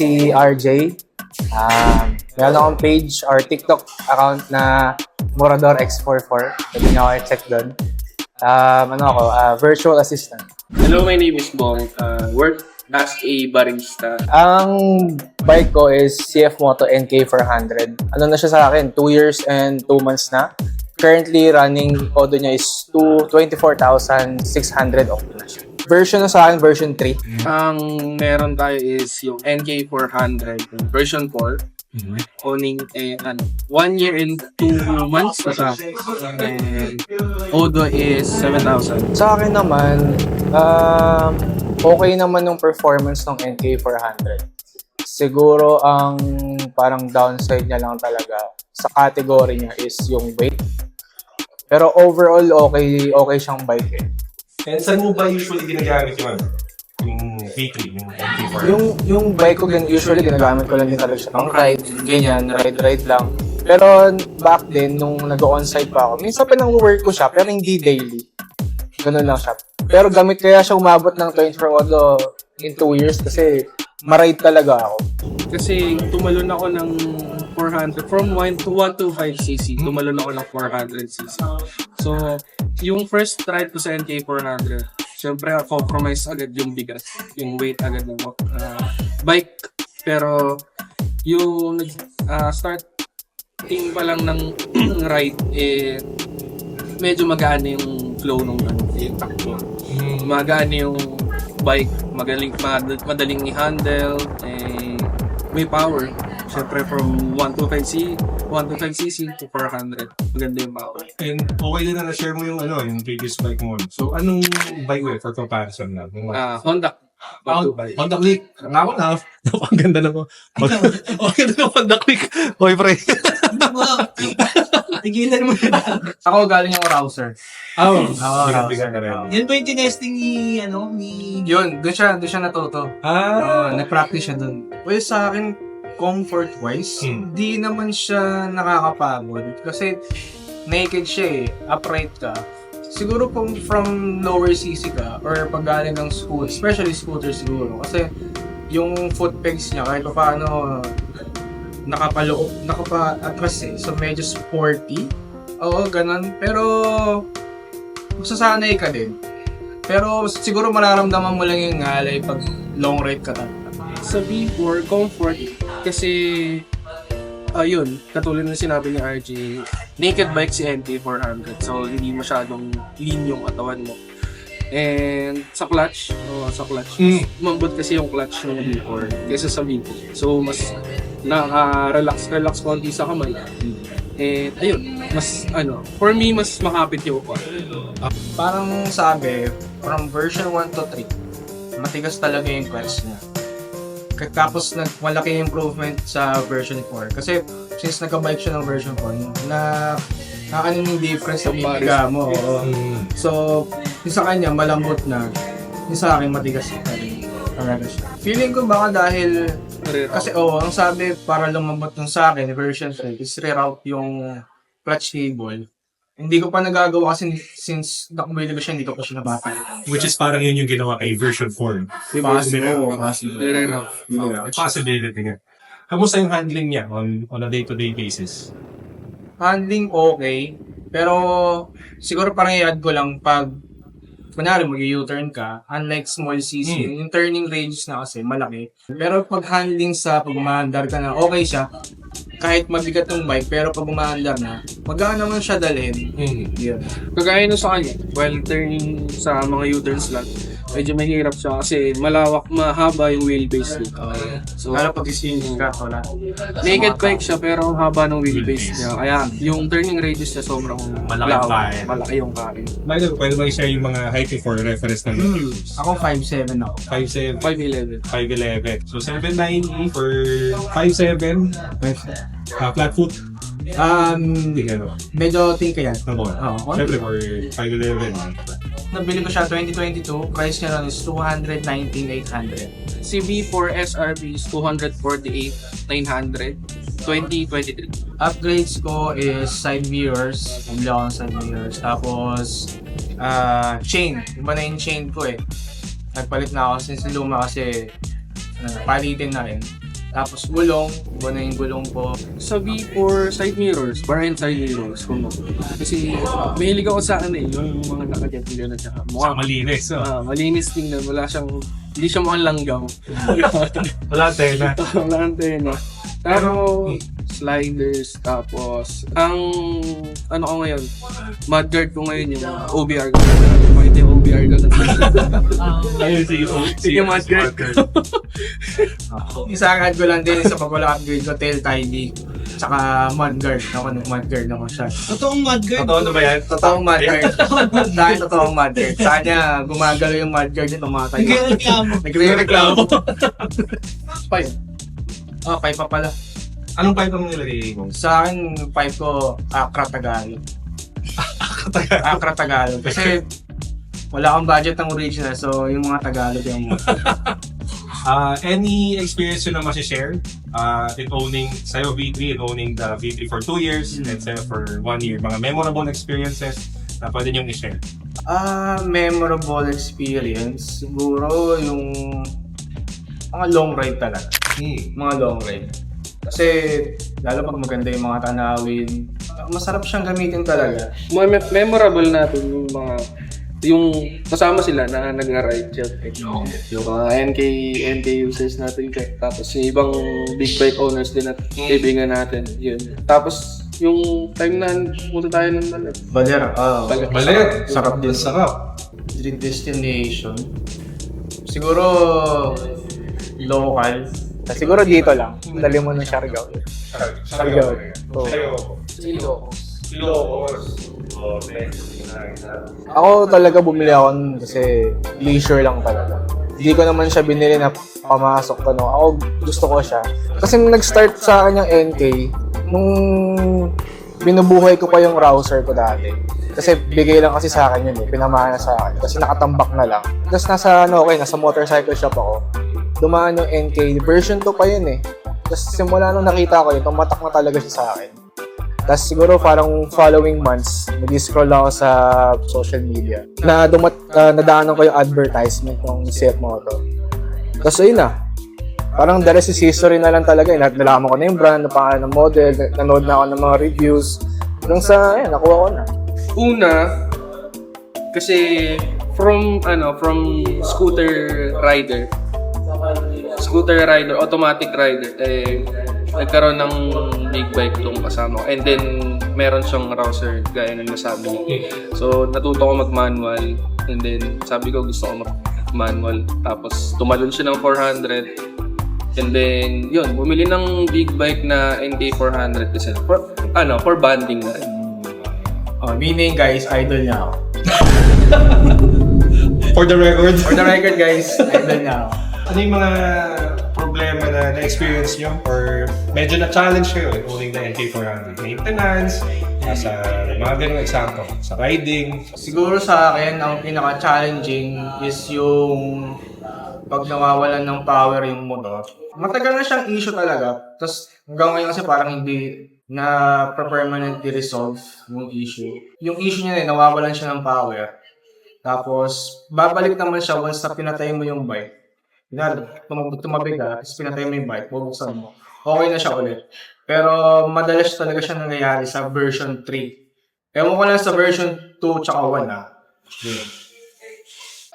si RJ. Um, meron akong page or TikTok account na Morador X44. Pwede niyo ako i-check doon. Um, ano ako, uh, virtual assistant. Hello, my name is Bong. Uh, work as a barista. Ang bike ko is CF Moto NK400. Ano na siya sa akin? 2 years and 2 months na. Currently, running odo niya is to 24,600 okta na siya. Version na sa akin, version 3. Ang meron tayo is yung NK400 yung version 4. Owning eh, ano, 1 year and 2 months na sa akin. And Odo is 7,000. Sa akin naman, um, okay naman yung performance ng NK400. Siguro ang parang downside niya lang talaga sa category niya is yung weight. Pero overall, okay okay siyang bike eh. And saan mo ba usually ginagamit yung ano? Yung V3, yung MP4? Yung, yung bike ko, gan- usually ginagamit ko lang din talaga siya ng ride, ganyan, ride-ride lang. Pero back then, nung nag-on-site pa ako, minsan pa nang work ko siya, pero hindi daily. Ganun lang siya. Pero gamit kaya siya umabot ng 24 auto in 2 years kasi maride talaga ako. Kasi tumalon ako ng 400 from 1 to 125cc. Tumalon ako ng 400cc. So, yung first ride ko sa NK400, syempre compromise agad yung bigat, yung weight agad ng uh, bike. Pero yung uh, starting pa lang ng ride eh medyo magaan yung flow nung ano, yung takbo. Magaan yung bike, magaling mad- madaling i-handle, eh, may power. Siyempre from 125cc, 125cc to 400. Maganda yung power. And okay din na na-share mo yung ano, yung previous bike mo. So, anong bike mo eh, for comparison na? Ah, Honda. Ah, Bago Honda Click. Ako na. Ang ganda na mo. Ang ganda na Honda Click. Hoy, pre. Tigilan mo na. Ako galing yung rouser. Oh, Oo, bigat-bigat na rin. Yan po yung tinesting ni, ano, ni... Yun, doon siya, doon siya natuto. Ah, Oo, nag-practice siya doon. Well, sa akin, comfort-wise, Hmm. hindi naman siya nakakapagod. Kasi naked siya eh, upright ka. Siguro kung from lower CC ka, or pag galing ng scooter, especially scooter siguro, kasi yung foot pegs niya, kahit pa paano, nakapaloob, nakapa-atras eh. So, medyo sporty. Oo, ganun. Pero, masasanay ka din. Pero siguro mararamdaman mo lang yung ngalay pag long ride ka talaga. Sa B4, comfort, kasi, ayun, katulad ng sinabi ni RJ, naked bike si NT400, so hindi masyadong lean yung katawan mo. And sa clutch, oh, sa clutch, Mm. mambot kasi yung clutch ng B4 kaysa sa V2. So, mas naka-relax, relax konti sa kamay. And ayun, mas ano, for me, mas makapit yung upuan. Parang sabi, from version 1 to 3, matigas talaga yung clutch niya. Tapos nag malaki improvement sa version 4. Kasi since nagka-bike siya ng version 4, na nakakanin yung difference sa bibiga mo. oo. Mm. So, yung sa kanya malambot na, yung sa akin matigas pa rin. Talaga siya. Feeling ko baka dahil kasi oo, ang sabi para lumambot yung sa akin, version 3, is reroute yung clutch cable. Hindi ko pa nagagawa kasi since nakumili ko siya, hindi ko pa siya nabasa. Which is parang yun yung ginawa kay version 4. Possible. Oo, possible. Nire-route. Possibility nga. Kamusta yung handling niya on, on a day-to-day basis? Handling okay, pero siguro parang i-add ko lang pag kunwari mag-U-turn ka, unlike small CC, Hmm. yung turning range na kasi malaki. Pero pag handling sa pag ka na, okay siya. Kahit mabigat yung bike, pero pag umaandar na, magaan naman siya dalhin. Mm. Yun. Kagaya nung sa kanya, while turning sa mga U-turns lang, medyo mahirap siya kasi malawak, mahaba yung wheelbase niya. So, Lalo pag isingin ka, wala. naked bike siya pero ang haba ng wheelbase niya. Kaya yung turning radius niya sobrang Malaki lawak. kaya. Malaki yung kaya. By the way, pwede ba i-share yung mga height for reference na Hmm. Ako 5'7 ako. 5'7", 5'11". 5'11". So 7'9" for 5'7", uh, flat foot. Um, Hindi ano. medyo tingka yan. Ano Oo. Siyempre for 5'11". Nabili ko siya 2022, price niya lang is 219,800. Si V4 SRB is 248,900. 2023. Upgrades ko is side mirrors, bumili ako ng side mirrors, tapos ah chain, iba na yung chain ko eh. Nagpalit na ako since luma kasi Uh, palitin na rin. Tapos gulong, iba na yung gulong po. Sa V4 side mirrors, bar and side mirrors. Kung, kasi mahilig ako sa ano eh, yung mga nakaget nila na siya. Mukha Mukha, malinis. Oh. ah, malinis tingnan, wala siyang, hindi siya mukhang langgam. Wala tela. wala antena. Pero, sliders, tapos, ang, ano ko ngayon, mudguard ko ngayon yung OBR ko. Pakita yung OBR ko. Ayun, si Sige, mudguard. Isangad ko lang din sa pag wala upgrade ko, tail tidy. Tsaka mudguard. Ako nung mudguard ako siya. Totoong mudguard. Totoo na ba yan? Totoong mudguard. Sa akin, totoong mudguard. Sa kanya, gumagalo yung mudguard niya, tumatay. Nagre-reklamo. Nagre-reklamo. Five. Oh, five pa pala. Anong pipe ang nilagay mo? Sa akin, five ko, Accra Tagalog. Accra Tagalog. Kasi, wala akong budget ng original, so yung mga Tagalog yung Uh, any experience yun na masishare? Uh, in owning sa'yo V3, in owning the V3 for two years, and sa'yo for one year. Mga memorable experiences na pwede niyong i-share. Ah, memorable experience. Siguro yung mga long ride talaga. Mga long ride. Kasi lalo pag maganda yung mga tanawin, masarap siyang gamitin talaga. Mga me- memorable natin yung mga yung kasama sila na nag-ride syempre. Yung mga NK, NK users natin kaya. Tapos yung ibang big bike owners din at kaibigan natin. Yun. Tapos yung time na punta tayo ng dalag. Baler, ah. Baler. Baler. Sarap din. Sarap. Dream destination. Siguro local. Siguro dito lang. Dali mo ng Siargao. Sarap. Oo. Ilocos. Okay. Ako talaga bumili ako kasi leisure lang talaga. Hindi ko naman siya binili na pamasok ko. No. Ako gusto ko siya. Kasi nag-start sa akin yung NK, nung binubuhay ko pa yung rouser ko dati. Kasi bigay lang kasi sa akin yun eh. Pinamana sa akin. Kasi nakatambak na lang. Tapos nasa, ano, okay, nasa motorcycle shop ako. Dumaan yung NK. Version 2 pa yun eh. Tapos simula nung nakita ko yun, tumatak na talaga siya sa akin. Tapos siguro parang following months, nag-scroll ako sa social media. Na dumat, uh, nadaanan ko yung advertisement ng CF Moto. Tapos ayun na. Parang the rest is history na lang talaga. Eh. Nalaman ko na yung brand, na pangalan ng model, na- nanood na ako ng mga reviews. Hanggang sa, ayun, nakuha ko na. Una, kasi from ano, from scooter rider, scooter rider, automatic rider, eh, nagkaroon ng big bike tong kasama ko. And then, meron siyang rouser, gaya ng nasabi niya. So, natuto ko mag-manual. And then, sabi ko gusto ko mag-manual. Tapos, tumalon siya ng 400. And then, yun, bumili ng big bike na NK400 kasi for, ano, for banding na. Oh, meaning guys, idol niya ako. For the record, For the record guys, idol niya ako. Ano yung mga problema na na-experience nyo or medyo na-challenge kayo in owning the NK400? Maintenance, sa mga ganung example, sa riding, Siguro sa akin, ang pinaka-challenging is yung pag nawawalan ng power yung motor. Matagal na siyang issue talaga. Tapos hanggang ngayon kasi parang hindi na permanently resolve yung issue. Yung issue niya eh, nawawalan siya ng power. Tapos, babalik naman siya once na pinatay mo yung bike. Kunwari, tum- tumabi ka, tapos pinatay mo yung bike, bubuksan mo. Okay na siya ulit. Pero madalas talaga siya nangyayari sa version 3. Ewan ko lang sa version 2 tsaka 1 ah.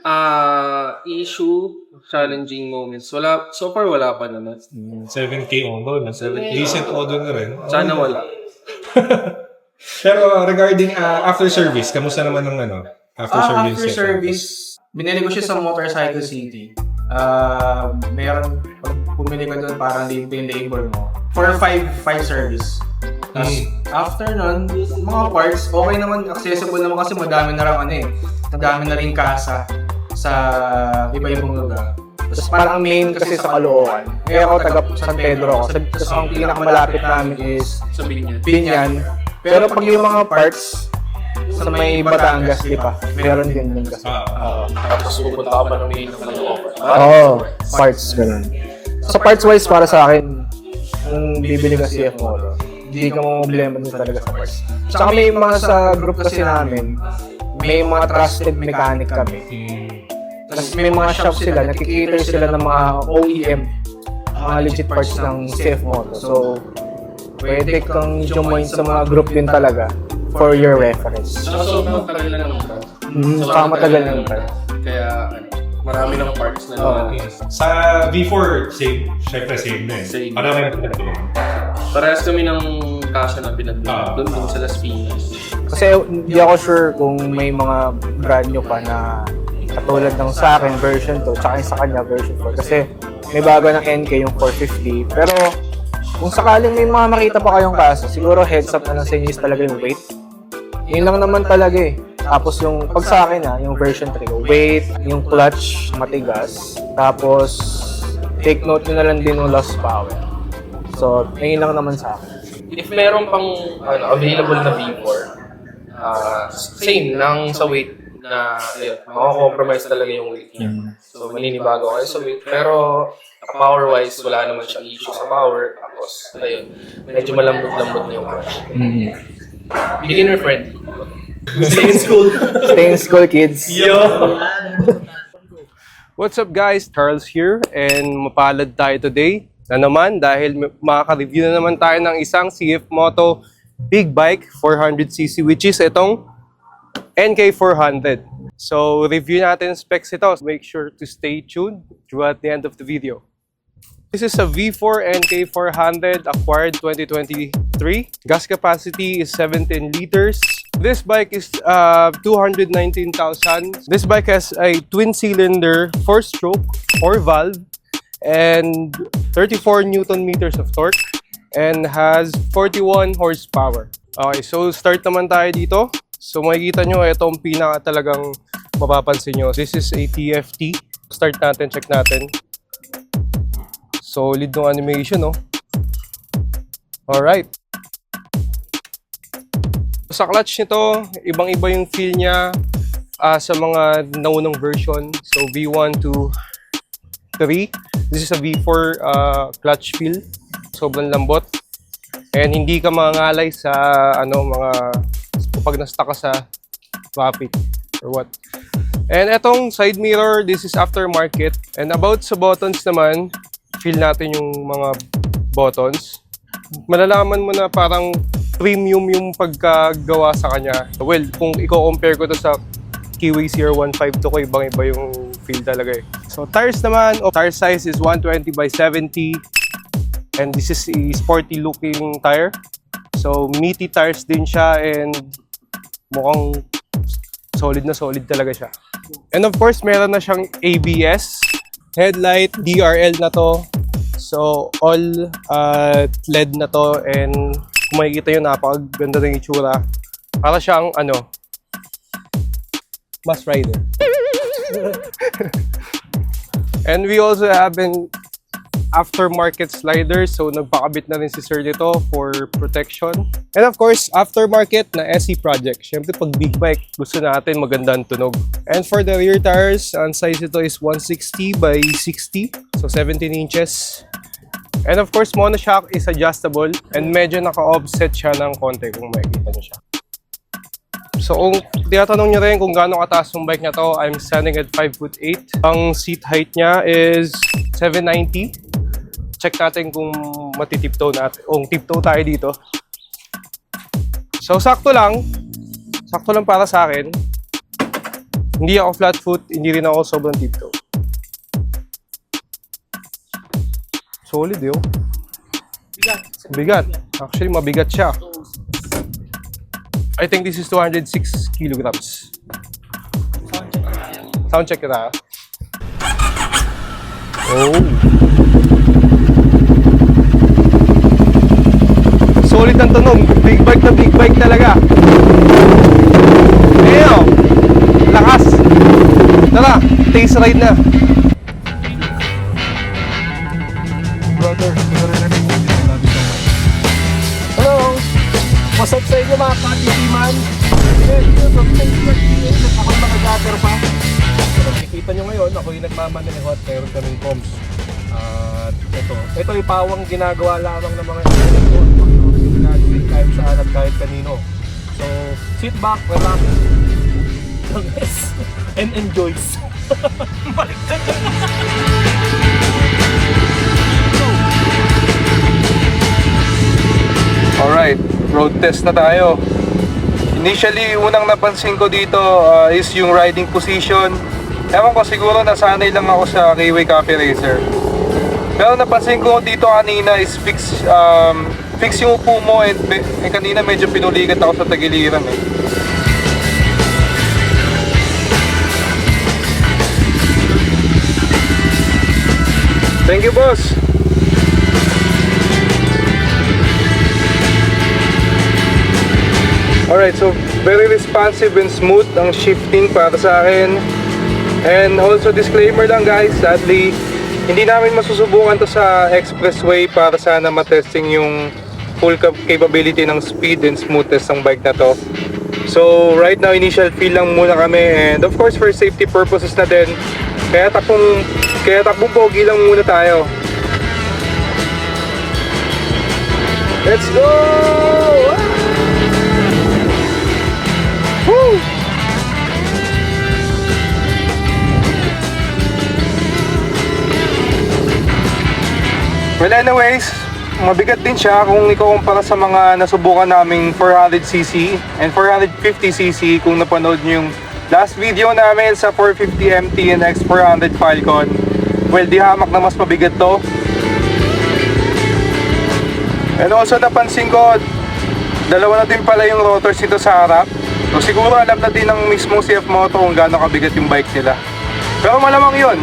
Ah, issue, challenging moments. Wala, so far wala pa naman. 7K Ondo, na 7K. Recent Ondo na rin. Sana wala. Pero regarding uh, after service, kamusta naman ng ano? After Ah, service. after service, binili ko siya sa Motorcycle City. Ah, meron, pag bumili ka doon, parang libre yung labor mo. For 5 5 service. Tapos, after nun, mga parts, okay naman, accessible naman kasi madami na rin ano eh. Madami na rin kasa sa iba-ibang lugar. Tapos parang ang main kasi sa Caloocan. Kaya ako taga San Pedro ako. Tapos ang pinakamalapit namin is Sabihin niya. Binyan. Pero pag yung mga parts sa may Batangas, di ba? Meron din yun kasi. Ah, Tapos pupunta ka pa ng main ng Caloocan. Oo, oh, parts ganun. Sa parts wise para sa akin, kung bibili ka CF Moto, hindi ka mo problema din talaga sa parts. Tsaka may mga sa group kasi namin, may mga trusted mechanic kami. Kasi may mga shops sila, nakikater sila ng mga OEM, mga legit parts ng CF Moto. So, pwede kang join sa mga group din talaga for your reference. Saka sobrang tagal na ng brand. Mm, So, saka matagal na yung brand. Kaya, ano, marami ng parts na Oo. naman. Sa V4, same. Syempre same na eh. Same. Pareho kayo pinagtulungan. Parehas kami ng kasya na pinagdala Ah. doon sa Las Piñas. Kasi hindi ako sure kung may mga brand nyo pa na katulad ng sa akin version 2 tsaka yung sa kanya version 4 kasi may bago ng NK yung 450 pero kung sakaling may mga makita pa kayong kaso siguro heads up na lang sa inyo is talaga yung weight yun lang naman talaga eh tapos yung pag sa akin ah, yung version 3 weight, yung clutch matigas tapos take note nyo na lang din yung lost power so ayun lang naman sa akin If meron pang ano, available na V4, ah, same lang sa weight na yun, makakompromise talaga yung weight niya. So, maninibago kayo sa weight. Pero, power-wise, wala naman siyang issue sa power. Tapos, ayun, medyo malambot-lambot na yung crush. Beginner friendly. Stay in school. stay in school kids What's up guys? Charles here and mapalad tayo today na naman dahil makaka-review na naman tayo ng isang CF Moto Big Bike 400cc which is itong NK400. So review natin specs ito. Make sure to stay tuned throughout the end of the video. This is a V4 NK400 acquired 2023. Gas capacity is 17 liters. This bike is uh, 219,000. This bike has a twin cylinder, 4 stroke, 4 valve, and 34 newton meters of torque and has 41 horsepower. Okay, so start naman tayo dito. So makikita nyo, ito ang pinaka talagang mapapansin nyo. This is a TFT. Start natin, check natin. Solid ng animation, no? Alright. Sa clutch nito, ibang-iba yung feel niya ah, sa mga naunang version. So V1 to 3. This is a V4 ah, clutch feel. Sobrang lambot. And hindi ka mangalay sa ano mga pag na-stuck ka sa traffic or what. And etong side mirror, this is aftermarket. And about sa buttons naman, feel natin yung mga buttons. Malalaman mo na parang premium yung pagkagawa sa kanya. Well, kung i-compare ko to sa Kiwi CR15 to ko, ibang-iba yung feel talaga eh. So tires naman, oh, tire size is 120 by 70. And this is a sporty looking tire. So meaty tires din siya and mukhang solid na solid talaga siya. And of course, meron na siyang ABS, headlight, DRL na to. So, all uh, LED na to and kung makikita yun, napakaganda ng itsura. Para siyang, ano, bus rider. and we also have an aftermarket slider. So, nagpakabit na rin si Sir dito for protection. And of course, aftermarket na SE project. Siyempre, pag big bike, gusto natin magandang tunog. And for the rear tires, ang size ito is 160 by 60. So, 17 inches. And of course, monoshock is adjustable and medyo naka-offset siya ng konti kung makikita nyo siya. So, kung tinatanong nyo rin kung gaano kataas yung bike na to, I'm standing at 5 foot 8. Ang seat height niya is 790. Check natin kung matitiptoe natin. Kung tiptoe tayo dito. So, sakto lang. Sakto lang para sa akin. Hindi ako flat foot, hindi rin ako sobrang tiptoe. Solid yun. Bigat. Actually, mabigat siya. I think this is 206 kilograms. Sound check kita. Oh. Solid ang tunog. Big bike na big bike talaga. Damn! Lakas! Tara, taste ride na. Brother, Hello! What's up sa inyo mga katitiman? Ako yung mga gutter pa. So, nakikita nyo ngayon, ako yung nagmamanehot, meron kaming comms. At ito, ito yung pawang ginagawa lamang ng mga kahit saan at kahit kanino. So, sit back, relax, and enjoy. Alright, road test na tayo. Initially, unang napansin ko dito uh, is yung riding position. Ewan ko, siguro nasanay lang ako sa Kiwi Coffee Racer. Pero napansin ko dito kanina is fix, um, fix yung upo mo and, and kanina medyo pinulikat ako sa tagiliran eh. Thank you, boss. Alright, so very responsive and smooth ang shifting para sa akin. And also disclaimer lang guys, sadly, hindi namin masusubukan to sa expressway para sana matesting yung full cap- capability ng speed and smoothness ng bike na to. So right now, initial feel lang muna kami and of course for safety purposes na din, kaya takbong, kaya takbong pogi lang muna tayo. Let's go! Woo! Well anyways, mabigat din siya kung ikukumpara sa mga nasubukan naming 400cc and 450cc kung napanood niyo yung last video namin sa 450 MT and X400 Falcon. Well, di hamak na mas mabigat to. And also napansin ko, dalawa na din pala yung rotors nito sa harap. So siguro alam na din ng mismong CF Moto kung gaano kabigat yung bike nila. Pero malamang yun.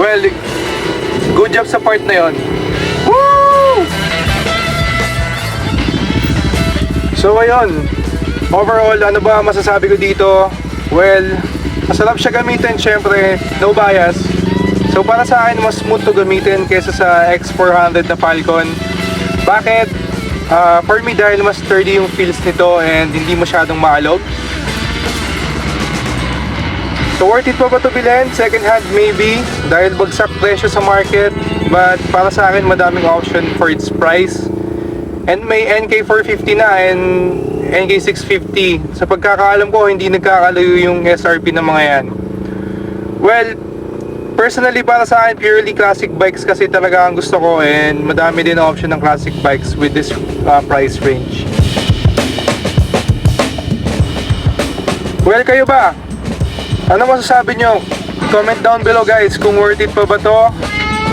Well, good job sa part na yun. So ayun, overall ano ba masasabi ko dito? Well, masarap siya gamitin syempre, no bias. So para sa akin mas smooth to gamitin kaysa sa X400 na Falcon. Bakit? Ah, for me dahil mas sturdy yung feels nito and hindi masyadong maalog. So worth it pa ba ito bilhin? Second hand maybe dahil bagsak presyo sa market but para sa akin madaming option for its price. And may NK450 na and NK650. Sa pagkakaalam ko hindi nagkakalayo yung SRP ng mga yan. Well, personally para sa akin purely classic bikes kasi talaga ang gusto ko and madami din option ng classic bikes with this uh, price range. Well, kayo ba? Ano masasabi nyo? Comment down below guys kung worth it pa ba to.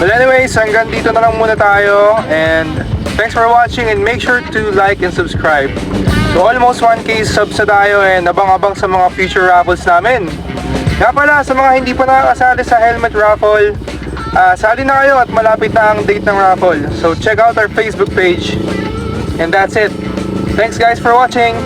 Well anyways, hanggang dito na lang muna tayo and thanks for watching and make sure to like and subscribe. So almost 1k subs na tayo and abang-abang sa mga future raffles namin. Nga pala, sa mga hindi pa nakakasali sa helmet raffle, ah, sali na kayo at malapit na ang date ng raffle. So check out our Facebook page. And that's it. Thanks guys for watching!